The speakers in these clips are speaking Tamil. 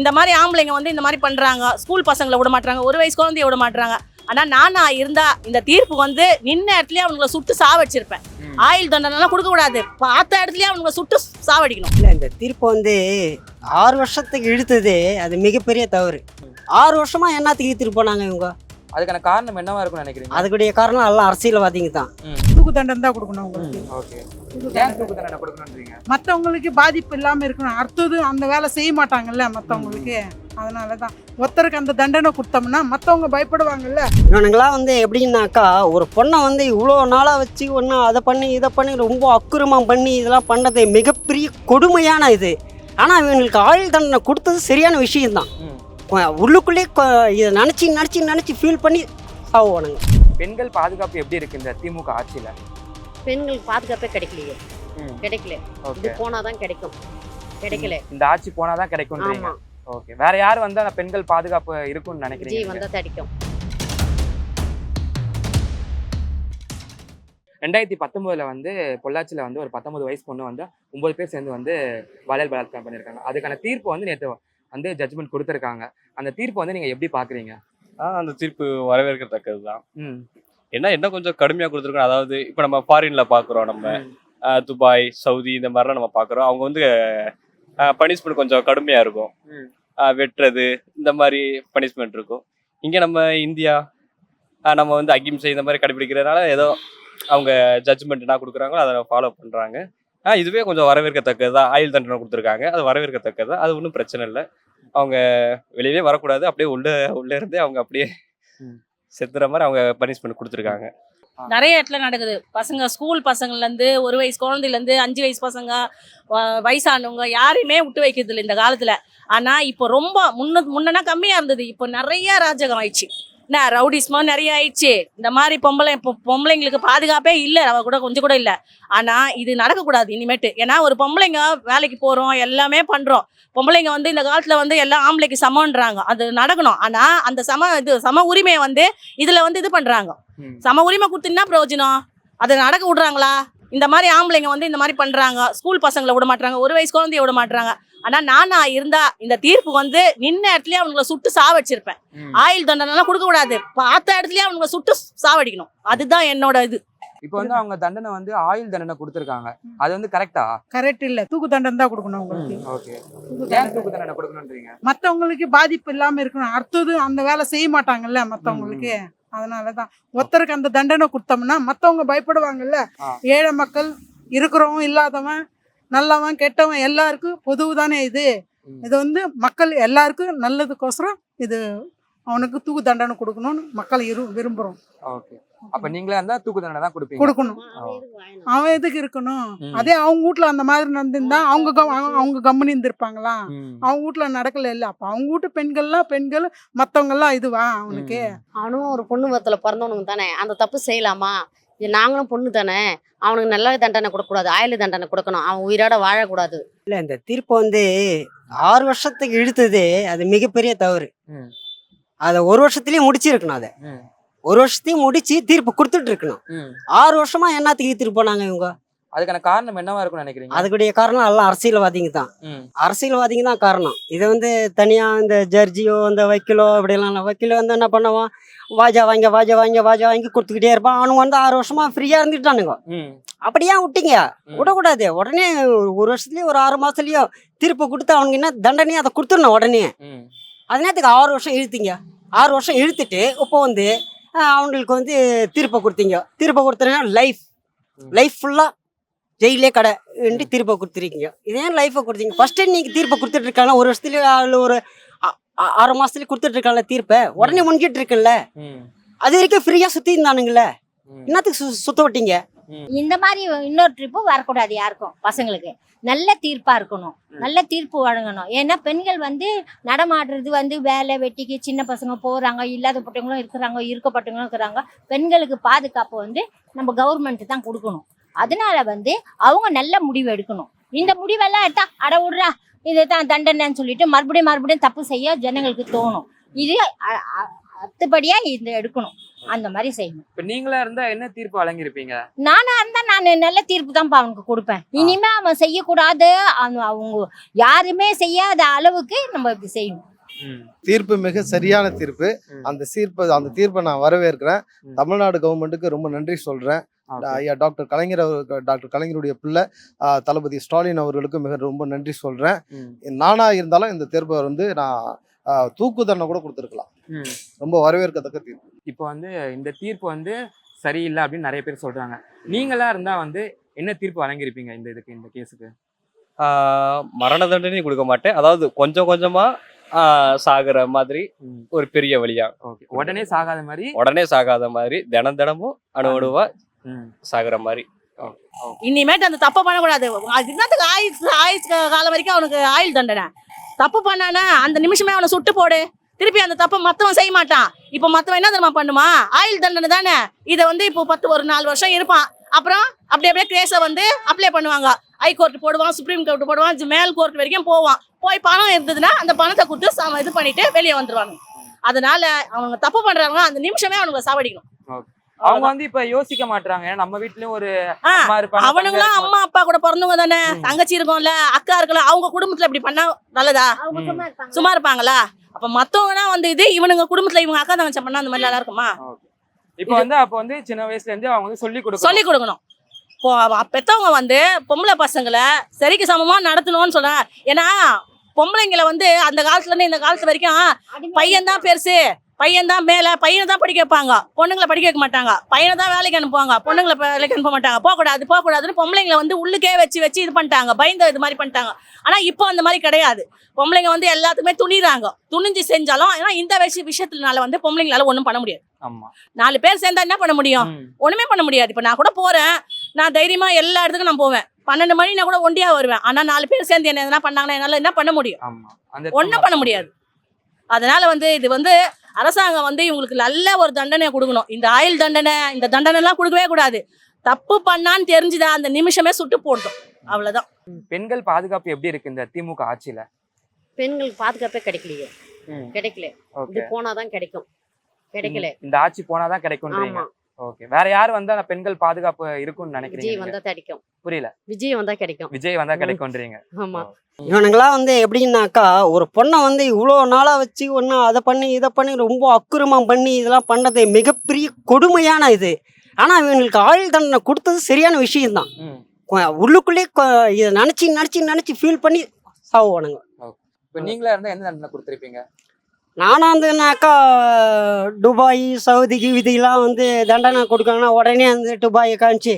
இந்த மாதிரி ஆம்பளைங்க வந்து இந்த மாதிரி பண்றாங்க. ஸ்கூல் பசங்களை விட மாட்டாங்க ஒரு வயசு குழந்தைய விட மாட்டாங்க ஆனா நானா இருந்தா இந்த தீர்ப்பு வந்து நின்ன இடத்துலயே அவங்கள சுட்டு சாவடிச்சிருப்பேன். ஆயுள் தண்டனைலாம் கொடுக்க கூடாது. பார்த்த இடத்துலயே அவங்கள சுட்டு சாவடிக்கணும். இல்லை இந்த தீர்ப்பு வந்து ஆறு வருஷத்துக்கு இழுத்தது அது மிகப்பெரிய தவறு. ஆறு வருஷமா என்னத்துக்கு இழுத்துட்டு போனாங்க இவங்க? அதுக்கான காரணம் என்னவா இருக்கும்னு நினைக்கிறீங்க? அதுக்குடைய காரணம் எல்லாம் அரசியல்வாதிங்க தான். தூக்கு தண்டனை தான் கொடுக்கணும் ஓகே. மற்றவங்களுக்கு பாதிப்பு இல்லாமல் இருக்கணும். அடுத்தது அந்த வேலை செய்ய மாட்டாங்கல்ல மற்றவங்களுக்கு அதனால தான் ஒருத்தருக்கு அந்த தண்டனை கொடுத்தோம்னா மற்றவங்க பயப்படுவாங்கல்ல. இவனுங்களாம் வந்து எப்படின்னாக்கா ஒரு பொண்ணை வந்து இவ்வளோ நாளாக வச்சு ஒன்று அதை பண்ணி இதை பண்ணி ரொம்ப அக்குரமம் பண்ணி இதெல்லாம் பண்ணது மிகப்பெரிய கொடுமையான இது. ஆனால் இவங்களுக்கு ஆயுள் தண்டனை கொடுத்தது சரியான விஷயம்தான். ம். கொ- உள்ளுக்குள்ளே கொ- இதை நினச்சி நினச்சி நினச்சி ஃபீல் பண்ணி சாவுவானுங்க. பெண்கள் பாதுகாப்பு எப்படி இருக்கு இந்த திமுக ஆட்சியில? பெண்களுக்கு பாதுகாப்பே கிடைக்கலையே. கிடைக்கல. இது ஓகே. போனாதான் கிடைக்கும். கிடைக்கல. இந்த ஆட்சி போனாதான் ஆமா. ஓகே. வேற யார் வந்தா அந்த பெண்கள் பாதுகாப்பு இருக்கும்னு நினைக்கிறீங்க? வந்தா கிடைக்கும் ரெண்டாயிரத்தி பத்தொன்பதுல வந்து பொள்ளாச்சியில வந்து ஒரு பத்தொன்பது வயசு பொண்ணு வந்து ஒன்பது பேர் சேர்ந்து வந்து பாலியல் பலாத்காரம் பண்ணியிருக்காங்க. அதுக்கான தீர்ப்பு வந்து நேற்று வந்து ஜட்ஜ்மெண்ட் கொடுத்துருக்காங்க. அந்த தீர்ப்பு வந்து நீங்க எப்படி பாக்குறீங்க ஆ அந்த தீர்ப்பு வரவேற்கத்தக்கது தான் ம் என்ன என்ன கொஞ்சம் கடுமையாக கொடுத்துருக்கோம். அதாவது இப்போ நம்ம ஃபாரின்ல பார்க்குறோம் நம்ம துபாய் சவுதி இந்த மாதிரிலாம் நம்ம பார்க்குறோம் அவங்க வந்து பனிஷ்மெண்ட் கொஞ்சம் கடுமையாக இருக்கும். வெட்டுறது இந்த மாதிரி பனிஷ்மெண்ட் இருக்கும். இங்கே நம்ம இந்தியா நம்ம வந்து அகிம்சை இந்த மாதிரி கடைபிடிக்கிறதுனால ஏதோ அவங்க ஜட்ஜ்மெண்ட் என்ன கொடுக்குறாங்களோ அதை ஃபாலோ பண்ணுறாங்க ஆ இதுவே கொஞ்சம் வரவேற்கத்தக்கது தான். ஆயுள் தண்டனை கொடுத்துருக்காங்க. அது வரவேற்கத்தக்கது தான். அது ஒன்றும் பிரச்சனை இல்லை. அவங்க வெளியவே வரக்கூடாது. அப்படியே உள்ள உள்ளே இருந்தே அவங்க அப்படியே. செத்துற மாதிரி அவங்க பனிஷ்மெண்ட் கொடுத்துருக்காங்க. நிறைய இடத்துல நடக்குது. பசங்க ஸ்கூல் பசங்கள்லேருந்து ஒரு வயசு குழந்தையிலேருந்து அஞ்சு வயசு பசங்க வ- வயசானவங்க யாரையுமே விட்டு வைக்கிறது இல்லை இந்த காலத்தில். ஆனால் இப்போ ரொம்ப முன்ன முன்னனா கம்மியாக இருந்தது. இப்போ நிறைய ராஜகம் ஆயிடுச்சு. என்ன ரவுடிஸ்மோ நிறைய ஆயிடுச்சு. இந்த மாதிரி பொம்பளை இப்போ பொம்பளைங்களுக்கு பாதுகாப்பே இல்லை. அவ கூட கொஞ்சம் கூட இல்லை. ஆனால் இது நடக்கக்கூடாது இனிமேட்டு. ஏன்னா ஒரு பொம்பளைங்க வேலைக்கு போகிறோம் எல்லாமே பண்ணுறோம் பொம்பளைங்க வந்து இந்த காலத்தில் வந்து எல்லாம் ஆம்பளைக்கு சமன்றாங்க அது நடக்கணும். ஆனால் அந்த சம இது சம உரிமையை வந்து இதில் வந்து இது பண்ணுறாங்க. சம உரிமை கொடுத்துன்னா பிரயோஜனம். அதை நடக்க விடுறாங்களா? இந்த மாதிரி ஆம்பளைங்க வந்து இந்த மாதிரி பண்றாங்க ஸ்கூல் பசங்களை விட மாட்டாங்க ஒரு வயசு குழந்தைய விட மாட்டாங்க ஆனா நானா இருந்தா இந்த தீர்ப்பு வந்து நின்ன இடத்துலயே அவங்கள சுட்டு சாவடிச்சிருப்பேன். ஆயுள் தண்டனைலாம் கொடுக்க கூடாது. பார்த்த இடத்துலயே அவங்கள சுட்டு சாவடிக்கணும். அதுதான் என்னோட இது. இப்போ வந்து அவங்க தண்டனை வந்து ஆயுள் தண்டனை கொடுத்துருக்காங்க. அது வந்து கரெக்டா கரெக்ட் இல்லை. தூக்கு தண்டனை தான் கொடுக்கணும் அவங்களுக்கு. ஓகே தூக்கு ஏன் தண்டனை. தூக்கு தண்டனை கொடுக்கணுன்றீங்க மற்றவங்களுக்கு பாதிப்பு இல்லாமல் இருக்கணும். அடுத்தது அந்த வேலை செய்ய மாட்டாங்கல்ல மற்றவங்களுக்கு அதனால தான் ஒருத்தருக்கு அந்த தண்டனை கொடுத்தோம்னா மற்றவங்க பயப்படுவாங்கல்ல. ஏழை மக்கள் இருக்கிறவன் இல்லாதவன் நல்லவன் கெட்டவன் எல்லாருக்கும் பொதுவு தானே இது. இது வந்து மக்கள் எல்லாருக்கும் நல்லதுக்கோசரம் இது அவனுக்கு தூக்கு தண்டனை கொடுக்கணும்னு மக்கள் இரு விரும்புகிறோம் ஓகே. அப்ப நீங்களே இருந்தா தூக்கு தண்டனை தான் கொடுப்பீங்க. கொடுக்கணும். அவன் எதுக்கு இருக்கணும். அதே அவங்க வீட்ல அந்த மாதிரி நடந்திருந்தா அவங்க அவங்க- அவங்க கம்முனு இருந்திருப்பாங்களா. அவங்க வீட்ல நடக்கல இல்ல. அப்ப அவங்க வீட்டு பெண்கள்லாம் பெண்கள் மத்தவங்க எல்லாம் இதுவா அவனுக்கு. அவனும் ஒரு பொண்ணு மரத்துல பிறந்தவனுங்க தானே. அந்த தப்பு செய்யலாமா? இது நாங்களும் பொண்ணு தானே. அவனுக்கு நல்ல தண்டனை கொடுக்கக்கூடாது ஆயுள் தண்டனை கொடுக்கணும். அவன் உயிரோட வாழக்கூடாது. இல்லை இந்த தீர்ப்பு வந்து ஆறு வருஷத்துக்கு இழுத்தது அது மிகப்பெரிய தவறு. அதை ஒரு வருஷத்துலயே முடிச்சிருக்கணும் அதை. ஒரு வருஷத்தையும் முடிச்சு தீர்ப்பு கொடுத்துட்டு இருக்கணும். ஆறு வருஷமா என்னத்துக்கு இழுத்துட்டு போனாங்க இவங்க அதுக்கான காரணம் என்னவா இருக்கும்னு நினைக்கிறீங்க அதுக்குடைய காரணம் எல்லாம் அரசியல்வாதிங்க தான். அரசியல்வாதிங்க தான் காரணம் இதை வந்து தனியாக இந்த ஜட்ஜியோ இந்த வக்கீலோ இப்படிலாம். வக்கீல் வந்து என்ன பண்ணுவான் வாஜா வாங்க வாஜா வாங்க வாஜா வாங்கி கொடுத்துக்கிட்டே இருப்பான் அவனுங்க வந்து ஆறு வருஷமா ஃப்ரீயா இருந்துட்டானுங்க. அப்படியே விட்டீங்க. விடக்கூடாது உடனே ஒரு வருஷத்துலயோ ஒரு ஆறு மாசத்துலயோ தீர்ப்பு கொடுத்து அவனுக்கு என்ன தண்டனையோ அதை கொடுத்துடணும் உடனே. அது நேரத்துக்கு ஆறு வருஷம் இழுத்தீங்க ஆறு வருஷம் இழுத்துட்டு இப்போ வந்து அவங்களுக்கு வந்து தீர்ப்பை கொடுத்தீங்க. தீர்ப்பை கொடுத்தீங்கன்னா லைஃப். லைஃப் ஃபுல்லாக ஜெயிலே கடை என்று தீர்ப்பை கொடுத்துருக்கீங்க. இதே லைஃப்பை கொடுத்தீங்க. ஃபர்ஸ்ட் நீங்கள் தீர்ப்பை கொடுத்துட்டு இருக்காங்க ஒரு வருஷத்துலயே அதில் ஒரு ஆறு மாசத்துலயே கொடுத்துட்டு இருக்காங்க தீர்ப்பை. உடனே முன்கிட்டு இருக்குல்ல ம். அது வரைக்கும் ஃப்ரீயாக சுற்றி இருந்தானுங்களே. என்னத்துக்கு சு சுத்த விட்டீங்க? இந்த மாதிரி இன்னொரு ட்ரிப்பு வரக்கூடாது யாருக்கும் பசங்களுக்கு. நல்ல தீர்ப்பா இருக்கணும். நல்ல தீர்ப்பு வழங்கணும். ஏன்னா பெண்கள் வந்து நடமாடுறது வந்து வேலை வெட்டிக்கு சின்ன பசங்க போறாங்க இல்லாதப்பட்டவங்களும் இருக்கிறாங்க இருக்கப்பட்டவங்களும் இருக்கிறாங்க. பெண்களுக்கு பாதுகாப்பு வந்து நம்ம கவர்மெண்ட் தான் கொடுக்கணும். அதனால வந்து அவங்க நல்ல முடிவு எடுக்கணும். இந்த முடிவெல்லாம் எடுத்தா அட விடுறா இதுதான் தண்டனைன்னு சொல்லிட்டு மறுபடியும் மறுபடியும் தப்பு செய்ய ஜனங்களுக்கு தோணும். இது அ- அ- அத்துப்படியா இந்த எடுக்கணும். அந்த மாதிரி செய்யணும் இப்ப நீங்களா இருந்தா என்ன தீர்ப்பு வழங்கியிருப்பீங்க நானா இருந்தா நான் நல்ல தீர்ப்பு தான்ப்பா அவனுக்கு கொடுப்பேன் இனிமே அவன் செய்யக்கூடாது அவன் அவங்க யாருமே செய்யாத அளவுக்கு நம்ம இப்படி செய்யணும். தீர்ப்பு மிக சரியான தீர்ப்பு. அந்த தீர்ப்பு அந்த தீர்ப்பை நான் வரவேற்கிறேன். தமிழ்நாடு கவர்மெண்ட்டுக்கு ரொம்ப நன்றி சொல்றேன் Okay. ஐயா டாக்டர் கலைஞர் அவருக்கு டாக்டர் கலைஞருடைய பிள்ளை தளபதி ஸ்டாலின் அவர்களுக்கு மிக ரொம்ப நன்றி சொல்றேன். நானா இருந்தாலும் இந்த தீர்ப்பை வந்து நான் தூக்கு தண்டனை கூட கொடுத்துருக்கலாம். ரொம்ப வரவேற்கத்தக்க தீர்ப்பு. இப்போ வந்து இந்த தீர்ப்பு வந்து சரியில்லை அப்படின்னு நிறைய பேர் சொல்றாங்க. நீங்களா இருந்தா வந்து என்ன தீர்ப்பு வழங்கியிருப்பீங்க இந்த இதுக்கு இந்த கேஸுக்கு? மரண தண்டனை கொடுக்க மாட்டேன். அதாவது கொஞ்சம் கொஞ்சமா சாகுற மாதிரி ஒரு பெரிய வழியா. ஓகே. உடனே சாகாத மாதிரி? உடனே சாகாத மாதிரி தினம் தினமும் அணு அணுவா ம். சாகுற மாதிரி. இனிமேட்டு அந்த தப்பை பண்ணக்கூடாது. ஆயுள் ஆயுள் காலம் வரைக்கும் அவனுக்கு ஆயுள் தண்டனை. தப்பு பண்ணானா அந்த நிமிஷமே அவனை சுட்டு போடு. திருப்பி அந்த தப்பை மத்தவன் செய்ய மாட்டான். இப்போ மத்தவன் என்ன தெரியுமா பண்ணுமா? ஆயுள் தண்டனை தானே. இதை வந்து இப்போ பத்து ஒரு நாலு வருஷம் இருப்பான். அப்புறம் அப்படி அப்படியே கேஸை வந்து அப்ளை பண்ணுவாங்க. ஹை கோர்ட் போடுவான் சுப்ரீம் கோர்ட் போடுவான் மேல் கோர்ட் வரைக்கும் போவான். போய் பணம் இருந்ததுன்னா அந்த பணத்தை கொடுத்து சம- இது பண்ணிட்டு வெளியே வந்துருவாங்க அதனால அவங்க தப்பு பண்றாங்க அந்த நிமிஷமே அவனுங்களை சாவடிக்கணும். அவங்க வந்து இப்ப யோசிக்க மாட்டாங்க நம்ம வீட்லயும் ஒரு அவனுங்களும். அம்மா அப்பா கூட பிறந்தவங்க தானே. தங்கச்சி இருக்கும்ல அக்கா இருக்கலாம் அவங்க குடும்பத்துல இப்படி பண்ணா நல்லதா? அவங்க ம். சும்மா இருப்பாங்க. சும்மா இருப்பாங்களா? அப்ப மத்தவங்கன்னா வந்து இது இவனுங்க குடும்பத்துல இவங்க அக்கா தங்கச்சி பண்ணா அந்த மாதிரி நல்லா இருக்குமா? இப்போ வந்து அப்ப வந்து சின்ன வயசுல இருந்து அவங்க வந்து சொல்லி கொடுக்கணும். சொல்லி கொடுக்கணும். இப்போ அவ- பெத்தவங்க வந்து பொம்பளை பசங்களை சரிக்கு சமமா நடத்தணும்னு சொல்ல ஏன்னா பொம்பளைங்களை வந்து அந்த காலத்துல இருந்து இந்த காலத்து வரைக்கும் பையன் தான் பெருசு. பையன் தான் மேல பையனை தான் படிக்க வைப்பாங்க. பொண்ணுங்களை படிக்க வைக்க மாட்டாங்க. பையனை தான் வேலைக்கு அனுப்புவாங்க. பொண்ணுங்களை வேலைக்கு அனுப்ப மாட்டாங்க. போகக்கூடாது போகக்கூடாதுன்னு பொம்பளைங்களை வந்து உள்ளுக்கே வச்சு வச்சு இது பண்ணிட்டாங்க. பயந்து இது மாதிரி பண்ணிட்டாங்க. ஆனா இப்போ அந்த மாதிரி கிடையாது. பொம்பளைங்க வந்து எல்லாத்துக்குமே துணிறாங்க. துணிஞ்சு செஞ்சாலும் ஏன்னா இந்த விஷய விஷயத்துனால வந்து பொம்பளைங்களால ஒன்றும் பண்ண முடியாது. நாலு பேர் சேர்ந்தா என்ன பண்ண முடியும்? ம். ஒண்ணுமே பண்ண முடியாது. இப்போ நான் கூட போறேன். நான் தைரியமா எல்லா இடத்துக்கும் நான் போவேன். பன்னெண்டு மணி நான் கூட ஒண்டியா வருவேன். ஆனா நாலு பேர் சேர்ந்து என்ன எதனா பண்ணாங்கன்னா என்னால என்ன பண்ண முடியும்? ஒண்ணும் பண்ண முடியாது. அதனால வந்து இது வந்து அரசாங்கம் வந்து இவங்களுக்கு நல்ல ஒரு தண்டனை கொடுக்கணும். இந்த ஆயுள் தண்டனை இந்த தண்டனை எல்லாம் கொடுக்கவே கூடாது. தப்பு பண்ணான்னு தெரிஞ்சுதா அந்த நிமிஷமே சுட்டு போட்டோம் அவ்வளவுதான். பெண்கள் பாதுகாப்பு எப்படி இருக்கு இந்த திமுக ஆட்சியில? பெண்களுக்கு பாதுகாப்பே கிடைக்கலையே. கிடைக்கல. இது போனாதான் கிடைக்கும். கிடைக்கல. இந்த ஆட்சி போனாதான் ஆமா. ஓகே வேற யார் வந்தா அந்த பெண்கள் பாதுகாப்பு இருக்கும்னு விஜய் நினைக்கிறீங்க வந்தா கிடைக்கும். புரியல. விஜய் வந்தா கிடைக்கும். விஜய் வந்தா. கிடைக்கும்ன்றீங்க. ஆமா. இவனுங்களாம் வந்து எப்படின்னாக்கா ஒரு பொண்ணை வந்து இவ்வளோ நாளாக வச்சு ஒன்று அதை பண்ணி இதை பண்ணி ரொம்ப அக்குரமம் பண்ணி இதெல்லாம் பண்ணது மிகப்பெரிய கொடுமையான இது. ஆனால் இவங்களுக்கு ஆயுள் தண்டனை கொடுத்தது சரியான விஷயம்தான். உள்ளுக்குள்ளே இதை நினச்சி நினச்சி நினச்சி ஃபீல் பண்ணி சாவுவானுங்க. இப்ப நீங்களா இருந்தா என்ன தண்டனை கொடுத்துருப்பீங்க? நானாக இருந்ததுனாக்கா துபாய் சவுதிக்கு இதெல்லாம் வந்து தண்டனை கொடுக்காங்கன்னா உடனே வந்து துபாயை காமிச்சு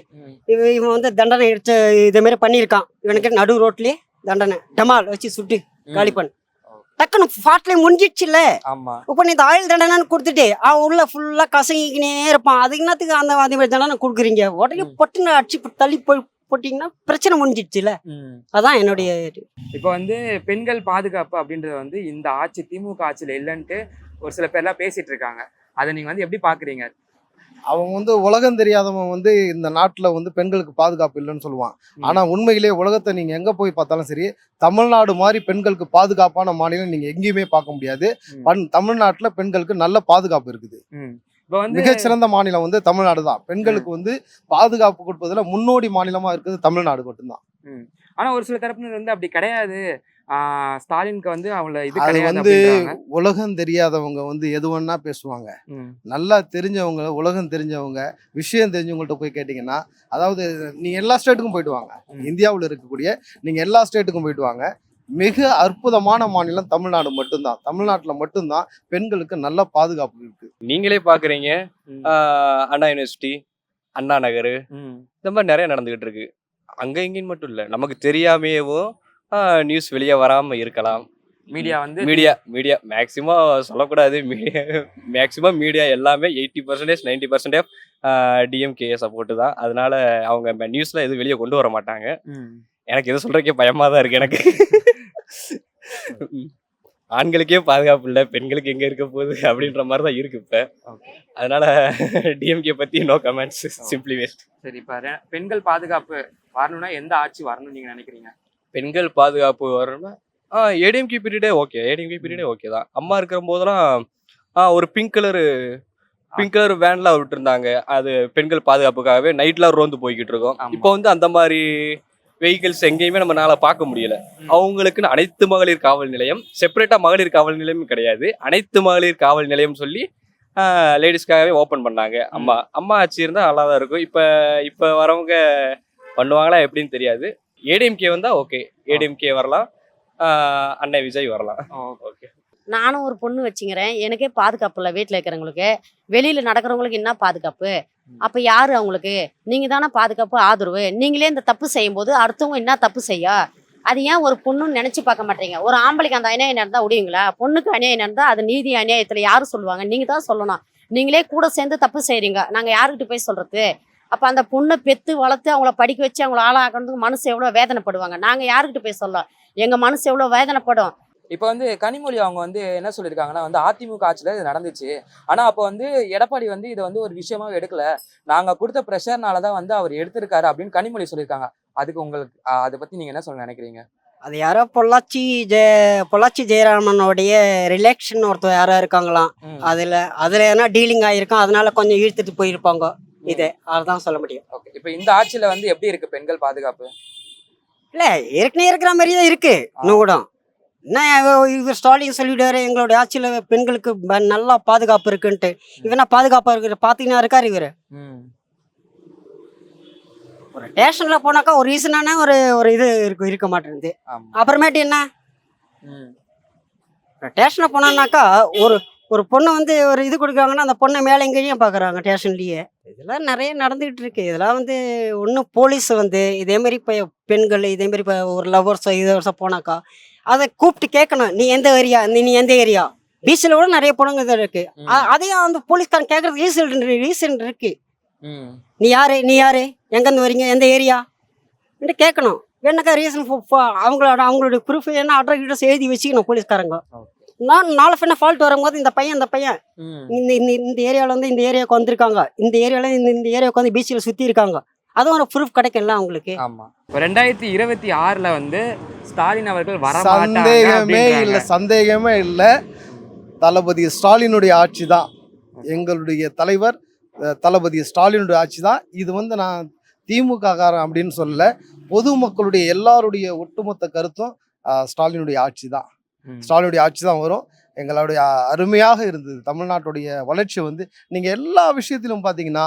இவன் இவன் வந்து தண்டனை எடுத்து இதேமாரி பண்ணியிருக்கான். இவனுக்கு நடு ரோட்லேயே தண்டனை. டமால் வச்சு சுட்டு காலி பண்ணு. டக்குன்னு ஃபாட்லேயே முடிஞ்சிடுச்சுல்ல இப்போ நீ இந்த ஆயுள் தண்டனைன்னு கொடுத்துட்டு அவன் உள்ள ஃபுல்லாக கசங்கிக்கினே இருப்பான். அதுக்கு என்னத்துக்கு அந்த மாதிரி தண்டனை கொடுக்குறீங்க? உடனே. பட்டுன்னு அடிச்சு தள்ளி போய் போட்டிங்கன்னா பிரச்சனை முடிஞ்சிடுச்சுல. அதான் என்னுடைய. இப்போ வந்து பெண்கள் பாதுகாப்பு அப்படின்றது வந்து இந்த ஆட்சி திமுக ஆட்சியில இல்லைன்ட்டு ஒரு சில பேர்லாம் பேசிட்டு இருக்காங்க அதை நீங்க வந்து எப்படி பாக்குறீங்க அவங்க வந்து உலகம் தெரியாதவன் வந்து இந்த நாட்டுல வந்து பெண்களுக்கு பாதுகாப்பு இல்லைன்னு சொல்லுவான். ம். ஆனா உண்மையிலேயே உலகத்தை நீங்க எங்க போய் பார்த்தாலும் சரி தமிழ்நாடு மாதிரி பெண்களுக்கு பாதுகாப்பான மாநிலம் நீங்க எங்கேயுமே பார்க்க முடியாது. பண்- தமிழ்நாட்டுல பெண்களுக்கு நல்ல பாதுகாப்பு இருக்குது. மிகச்சிறந்த மாநிலம் வந்து தமிழ்நாடு தான். பெண்களுக்கு வந்து பாதுகாப்பு கொடுப்பதுல முன்னோடி மாநிலமா இருக்குது தமிழ்நாடு மட்டும்தான். ஆனா ஒரு சில தரப்பினர் வந்து அப்படி கிடையாது. ஸ்டாலினுக்கு வந்து அவள இது அது கிடையாது வந்து. உலகம் தெரியாதவங்க வந்து எது வேணா பேசுவாங்க. நல்லா தெரிஞ்சவங்க உலகம் தெரிஞ்சவங்க விஷயம் தெரிஞ்சவங்கள்ட்ட போய் கேட்டிங்கன்னா அதாவது நீங்க எல்லா ஸ்டேட்டுக்கும் போயிட்டு வாங்க. இந்தியாவில் இருக்கக்கூடிய நீங்க எல்லா ஸ்டேட்டுக்கும் போயிட்டு வாங்க மிக அற்புதமான மாநிலம் தமிழ்நாடு மட்டும்தான் தமிழ்நாட்டில் மட்டும்தான் பெண்களுக்கு நல்ல பாதுகாப்பு இருக்கு நீங்களே பாக்குறீங்க அண்ணா யூனிவர்சிட்டி அண்ணா நகர். இந்த மாதிரி நிறைய நடந்துகிட்டு இருக்கு அங்க இங்கேயும் மட்டும் இல்ல நமக்கு தெரியாமையேவும் நியூஸ் வெளியே வராம இருக்கலாம். மீடியா வந்து மீடியா மீடியா மேக்சிமம் சொல்லக்கூடாது. மீடியா மேக்சிமம் மீடியா எல்லாமே eighty percentage ninety percentage DMK support தான். அதனால அவங்க நியூஸ்ல எதுவும் வெளியே கொண்டு வர மாட்டாங்க. எனக்கு எது சொல்றதுக்கே பயமா தான் இருக்கு எனக்கு. ஆண்களுக்கே பாதுகாப்பு இல்லை பெண்களுக்கு எங்க இருக்க போகுது அப்படின்ற மாதிரி தான் இருக்கு இப்ப. அதனால டிஎம்கே பத்தி நோ கமெண்ட்ஸ் சிம்பிளி வேஸ்ட் சரி இப்ப பெண்கள் பாதுகாப்பு வரணும்னா எந்த ஆட்சி வரணும்னு நீங்க நினைக்கிறீங்க? பெண்கள் பாதுகாப்பு வரணும்னா ஆ ஏடிஎம்கே பீரியடே ஓகே ஏடிஎம்கே பீரியடே ஓகே தான். அம்மா இருக்கிற போதெல்லாம் ஒரு பிங்க் கலரு பிங்க் கலர் வேன்ல விட்டுருந்தாங்க. அது பெண்கள் பாதுகாப்புக்காகவே நைட்லாம் ரோந்து போய்கிட்டு இருக்கோம். இப்போ வந்து அந்த மாதிரி வெஹிக்கிள்ஸ் எங்கேயுமே நம்மளால பார்க்க முடியல. அவங்களுக்குன்னு அனைத்து மகளிர் காவல் நிலையம் செப்பரேட்டா மகளிர் காவல் நிலையம் கிடையாது. அனைத்து மகளிர் காவல் நிலையம் சொல்லி லேடிஸ்க்காகவே ஓப்பன் பண்ணாங்க. அம்மா. அம்மா ஆட்சி இருந்தால் நல்லா தான் இருக்கும். இப்போ இப்போ வரவங்க பண்ணுவாங்களா எப்படின்னு தெரியாது. ஏடிஎம்கே வந்தா ஓகே ஏடிஎம்கே வரலாம். அண்ணன் விஜய் வரலாம். ஓகே நானும் ஒரு பொண்ணு வச்சுக்கிறேன் எனக்கே பாதுகாப்பு இல்லை வீட்டில் இருக்கிறவங்களுக்கு. வெளியில் நடக்கிறவங்களுக்கு என்ன பாதுகாப்பு? அப்போ யார் அவங்களுக்கு? நீங்கள் தானே பாதுகாப்பு ஆதரவு. நீங்களே இந்த தப்பு செய்யும்போது அடுத்தவங்க என்ன தப்பு செய்யா? அது ஏன் ஒரு பொண்ணுன்னு நினச்சி பார்க்க மாட்டீங்க? ஒரு ஆம்பளைக்கு அந்த அநியாயம் நடந்தால் விடுவீங்களா பொண்ணுக்கு அநியாயம் நடந்தால் அது நீதி அநியாயத்தில் யார் சொல்லுவாங்க? நீங்கள் தான் சொல்லணும். நீங்களே கூட சேர்ந்து தப்பு செய்கிறீங்க நாங்கள் யாருக்கிட்ட போய் சொல்கிறது அப்போ அந்த பொண்ணை பெற்று வளர்த்து அவங்கள படிக்க வச்சு அவங்கள ஆளாக்கறதுக்கு மனசு எவ்வளோ வேதனைப்படுவாங்க? நாங்கள் யாருக்கிட்ட போய் சொல்ல? எங்கள் மனசு எவ்வளோ வேதனைப்படும்? இப்போ வந்து கனிமொழி அவங்க வந்து என்ன சொல்லியிருக்காங்கன்னா வந்து அதிமுக ஆட்சியில் இது நடந்துச்சு. ஆனால் அப்போ வந்து எடப்பாடி வந்து இதை வந்து ஒரு விஷயமா எடுக்கல. நாங்கள் கொடுத்த ப்ரெஷர்னால தான் வந்து அவர் எடுத்திருக்காரு அப்படின்னு கனிமொழி சொல்லியிருக்காங்க. அதுக்கு உங்களுக்கு அதை பற்றி நீங்கள் என்ன சொல்ல நினைக்கிறீங்க? அது யாரோ பொள்ளாச்சி ஜெய பொள்ளாச்சி ஜெயராமனுடைய ரிலேஷன் ஒருத்தர் யாரோ இருக்காங்களாம். அதில் அதில் எதனா டீலிங் ஆகிருக்கும் அதனால கொஞ்சம் இழுத்துட்டு போயிருப்பாங்க. இது அதுதான் சொல்ல முடியும். ஓகே. இப்போ இந்த ஆட்சியில் வந்து எப்படி இருக்கு பெண்கள் பாதுகாப்பு? இல்லை ஏற்கனவே இருக்கிற மாதிரி தான் இருக்கு இன்னும் கூட. என்ன இவ- இவர் ஸ்டாலின் சொல்லிவிடுவாரு எங்களுடைய ஆட்சியில் பெண்களுக்கு ப- நல்லா பாதுகாப்பு இருக்குன்ட்டு. இவனா பாதுகாப்பாக இருக்கிற பார்த்தீங்கன்னா இருக்காரு இவர். ஒரு ஸ்டேஷனில் போனாக்கா ஒரு ரீசனான ஒரு ஒரு இது இருக்கு இருக்க மாட்டேங்குது. அப்புறமேட்டு என்ன? ம். ஸ்டேஷனில் போனோம்னாக்கா ஒரு ஒரு பொண்ணை வந்து ஒரு இது கொடுக்குறாங்கன்னா அந்த பொண்ணை மேலே எங்கேயும் பார்க்குறாங்க ஸ்டேஷன்லேயே. இதெல்லாம் நிறைய நடந்துகிட்டு இருக்கு. இதெல்லாம் வந்து ஒன்றும் போலீஸ் வந்து இதேமாரி இப்போ பெண்கள் இதேமாரி இப்போ ஒரு லவர்ஸோ இது வருஷம் போனாக்கா அதை கூப்பிட்டு கேட்கணும். நீ எந்த ஏரியா? நீ எந்த ஏரியா? பீச்சில் கூட நிறைய பொண்ணுங்க இது இருக்கு. அதையும் அந்த போலீஸ்காரன் கேட்கறது ரீசன் ரீசன் இருக்கு. நீ யாரு? நீ யாரு? எங்கேருந்து வரீங்க? எந்த ஏரியா? கேட்கணும். வேணாக்கா ரீசன் அவங்களோட அவங்களுடைய ப்ரூஃப் என்ன? அட்ரஸ் எழுதி வச்சுக்கணும் போலீஸ்காரங்க. நான் நாளை பின்ன ஃபால்ட் வரும்போது இந்த பையன் இந்த பையன் இந்த இந்த இந்த ஏரியாவில் வந்து இந்த ஏரியாவுக்கு வந்திருக்காங்க. இந்த ஏரியாவில் இந்த இந்த ஏரியாவுக்கு வந்து பீச்சில் சுற்றி இருக்காங்க. அதுவும் ஒரு ப்ரூஃப் கிடைக்கும்ல அவங்களுக்கு. ஆமா. இப்போ ரெண்டாயிரத்தி இருபத்தி ஆறுல வந்து ஸ்டாலின் அவர்கள் வர சந்தேகமே. இல்லை சந்தேகமே இல்லை. தளபதி ஸ்டாலினுடைய ஆட்சி தான். எங்களுடைய தலைவர் தளபதி ஸ்டாலினுடைய ஆட்சி தான். இது வந்து நான் திமுக காரன் அப்படின்னு சொல்லல. பொதுமக்களுடைய எல்லாருடைய ஒட்டுமொத்த கருத்தும் ஸ்டாலினுடைய ஆட்சி தான். ஸ்டாலினுடைய ஆட்சி தான் வரும். எங்களுடைய அருமையாக இருந்தது. தமிழ்நாட்டுடைய வளர்ச்சி வந்து நீங்கள் எல்லா விஷயத்திலும் பார்த்தீங்கன்னா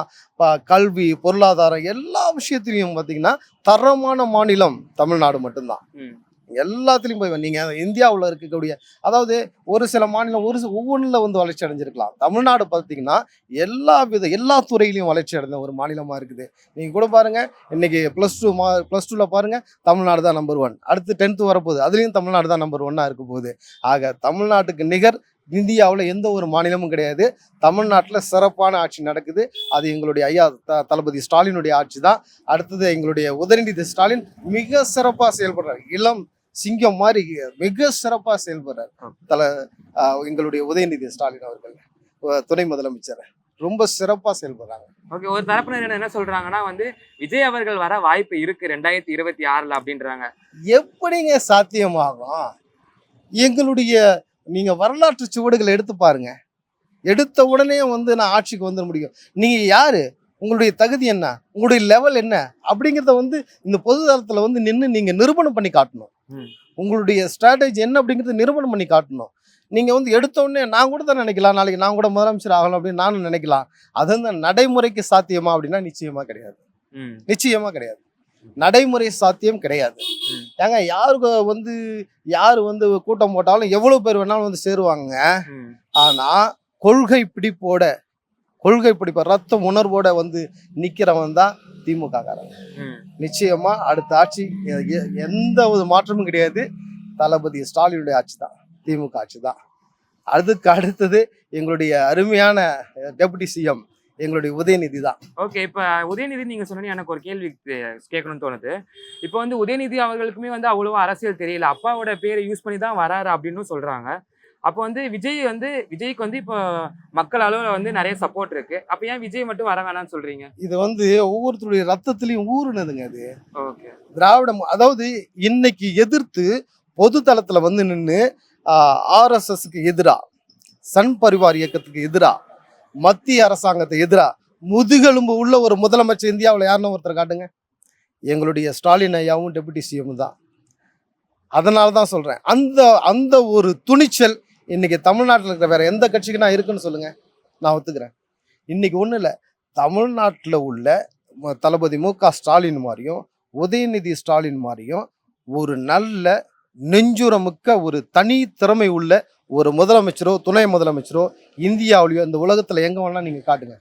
கல்வி பொருளாதாரம் எல்லா விஷயத்திலையும் பார்த்தீங்கன்னா தரமான மாநிலம் தமிழ்நாடு மட்டும்தான். எல்லாத்துலேயும் போய் நீங்கள் இந்தியாவில் இருக்கக்கூடிய அதாவது ஒரு சில மாநிலம் ஒரு ஒவ்வொன்றில் வந்து வளர்ச்சி அடைஞ்சிருக்கலாம். தமிழ்நாடு பார்த்தீங்கன்னா எல்லா வித எல்லா துறையிலையும் வளர்ச்சி அடைந்த ஒரு மாநிலமாக இருக்குது. நீங்கள் கூட பாருங்கள் இன்னைக்கு ப்ளஸ் டூ மா ப்ளஸ் டூவில் பாருங்கள் தமிழ்நாடு தான் நம்பர் ஒன் அடுத்து டென்த்து வரப்போகுது அதுலேயும் தமிழ்நாடு தான் நம்பர் ஒன்னாக இருக்க போகுது. ஆக தமிழ்நாட்டுக்கு நிகர் இந்தியாவில் எந்த ஒரு மாநிலமும் கிடையாது. தமிழ்நாட்டில் சிறப்பான ஆட்சி நடக்குது. அது எங்களுடைய ஐயா த தளபதி ஸ்டாலினுடைய ஆட்சி தான். அடுத்தது எங்களுடைய உதயநிதி ஸ்டாலின் மிக சிறப்பாக செயல்படுறார். இளம் சிங்கம் மாதிரி மிக சிறப்பாக செயல்படுறார். தல எங்களுடைய உதயநிதி ஸ்டாலின் அவர்கள் துணை முதலமைச்சர். ரொம்ப சிறப்பாக செயல்படுறாங்க. ஓகே ஒரு தரப்பினர் என்ன- சொல்றாங்கன்னா வந்து விஜய் அவர்கள் வர வாய்ப்பு இருக்கு ரெண்டாயிரத்தி இருபத்தி ஆறுல அப்படின்றாங்க. எப்படிங்க சாத்தியமாகும்? எங்களுடைய நீங்க வரலாற்று சுவடுகளை எடுத்து பாருங்க. எடுத்த உடனே வந்து நான் ஆட்சிக்கு வந்துட முடியும். நீங்க யாரு? உங்களுடைய தகுதி என்ன? உங்களுடைய லெவல் என்ன? அப்படிங்கிறத வந்து இந்த பொது தளத்துல வந்து நின்று நீங்க நிரூபணம் பண்ணி காட்டணும். உங்களுடைய ஸ்ட்ராட்டஜி என்ன அப்படிங்கிறத நிரூபணம் பண்ணி காட்டணும். நீங்க வந்து எடுத்த உடனே நான் கூட தான் நினைக்கலாம் நாளைக்கு நான் கூட முதலமைச்சர் ஆகலாம் அப்படின்னு நானும் நினைக்கலாம். அது வந்து நடைமுறைக்கு சாத்தியமா அப்படின்னா நிச்சயமா கிடையாது. நிச்சயமா கிடையாது. நடைமுறை சாத்தியம் கிடையாது. ஏங்க யாருக்கு வந்து யார் வந்து கூட்டம் போட்டாலும் எவ்வளவு பேர் வேணாலும் வந்து சேருவாங்க. ஆனா கொள்கை பிடிப்போட கொள்கை பிடிப்ப ரத்த உணர்வோட வந்து நிக்கிறவன் தான் திமுக காரன் ம். நிச்சயமா அடுத்த ஆட்சி எந்த ஒரு மாற்றமும் கிடையாது. தளபதி ஸ்டாலினுடைய ஆட்சி தான் திமுக ஆட்சி தான் அதுக்கு அடுத்தது எங்களுடைய அருமையான டெபுட்டி சிஎம் எங்களுடைய உதயநிதி தான் ஓகே இப்போ உதயநிதி நீங்க சொன்னீங்க எனக்கு ஒரு கேள்வி கேட்கணும்னு தோணுது. இப்போ வந்து உதயநிதி அவர்களுக்குமே வந்து அவ்வளவா அரசியல் தெரியல. அப்பாவோட பேரை யூஸ் பண்ணி தான் வராரு அப்படின்னு சொல்றாங்க. அப்போ வந்து விஜய் வந்து விஜய்க்கு வந்து இப்போ மக்கள் அளவில் வந்து நிறைய சப்போர்ட் இருக்கு. அப்போ ஏன் விஜய் மட்டும் வர வேணாம்னு சொல்றீங்க? இது வந்து ஒவ்வொருத்தருடைய ரத்தத்திலையும் ஊறுனதுங்க அது. ஓகே. திராவிட மு- அதாவது இன்னைக்கு எதிர்த்து பொது தளத்துல வந்து நின்று ஆர்எஸ்எஸ்க்கு எதிரா சன் பரிவார் இயக்கத்துக்கு எதிரா மத்திய அரசாங்கத்தை எதிராக முதுகெலும்பு உள்ள ஒரு முதலமைச்சர் இந்தியாவில் யாருன்னு ஒருத்தர் காட்டுங்க. எங்களுடைய ஸ்டாலின் ஐயாவும் டெபுட்டி சிஎம் தான். அதனால தான் சொல்கிறேன் அந்த அந்த ஒரு துணிச்சல் இன்னைக்கு தமிழ்நாட்டில் இருக்கிற வேற எந்த கட்சிக்குனா இருக்குன்னு சொல்லுங்க. நான் ஒத்துக்கிறேன். இன்னைக்கு ஒன்றும் இல்லை. தமிழ்நாட்டில் உள்ள தளபதி மு க ஸ்டாலின் மாதிரியும் உதயநிதி ஸ்டாலின் மாதிரியும் ஒரு நல்ல நெஞ்சுரமிக்க ஒரு தனி திறமை உள்ள ஒரு முதலமைச்சரோ துணை முதலமைச்சரோ இந்தியாவிலையோ இந்த உலகத்தில் எங்கே வேணால் நீங்கள் காட்டுங்க.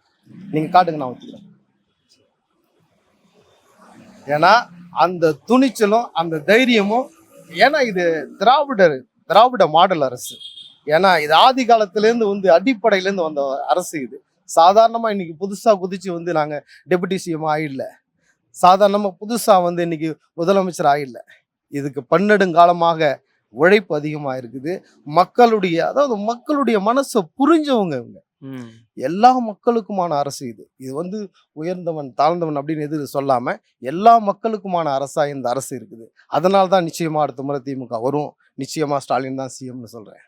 நீங்கள் காட்டுங்க நான் ஒத்துக்கிறேன். ஏன்னா அந்த துணிச்சலும் அந்த தைரியமும் ஏன்னா இது திராவிடர் திராவிட மாடல் அரசு. ஏன்னா இது ஆதி காலத்திலேருந்து வந்து அடிப்படையிலேருந்து வந்த அரசு இது. சாதாரணமாக இன்னைக்கு புதுசாக குதிச்சு வந்து நாங்கள் டெபுட்டி சிஎம் ஆயிடல சாதாரணமாக புதுசாக வந்து இன்னைக்கு முதலமைச்சர் ஆயிடல இதுக்கு பன்னெடுங்காலமாக உழைப்பு அதிகமாக இருக்குது மக்களுடைய அதாவது மக்களுடைய மனசை புரிஞ்சவங்க இவங்க. எல்லா மக்களுக்குமான அரசு இது. இது வந்து உயர்ந்தவன் தாழ்ந்தவன் அப்படின்னு எது சொல்லாம எல்லா மக்களுக்குமான அரசா இந்த அரசு இருக்குது. அதனால தான் நிச்சயமா அடுத்த முறை திமுக வரும். நிச்சயமா ஸ்டாலின் தான் சிஎம்னு சொல்றேன்.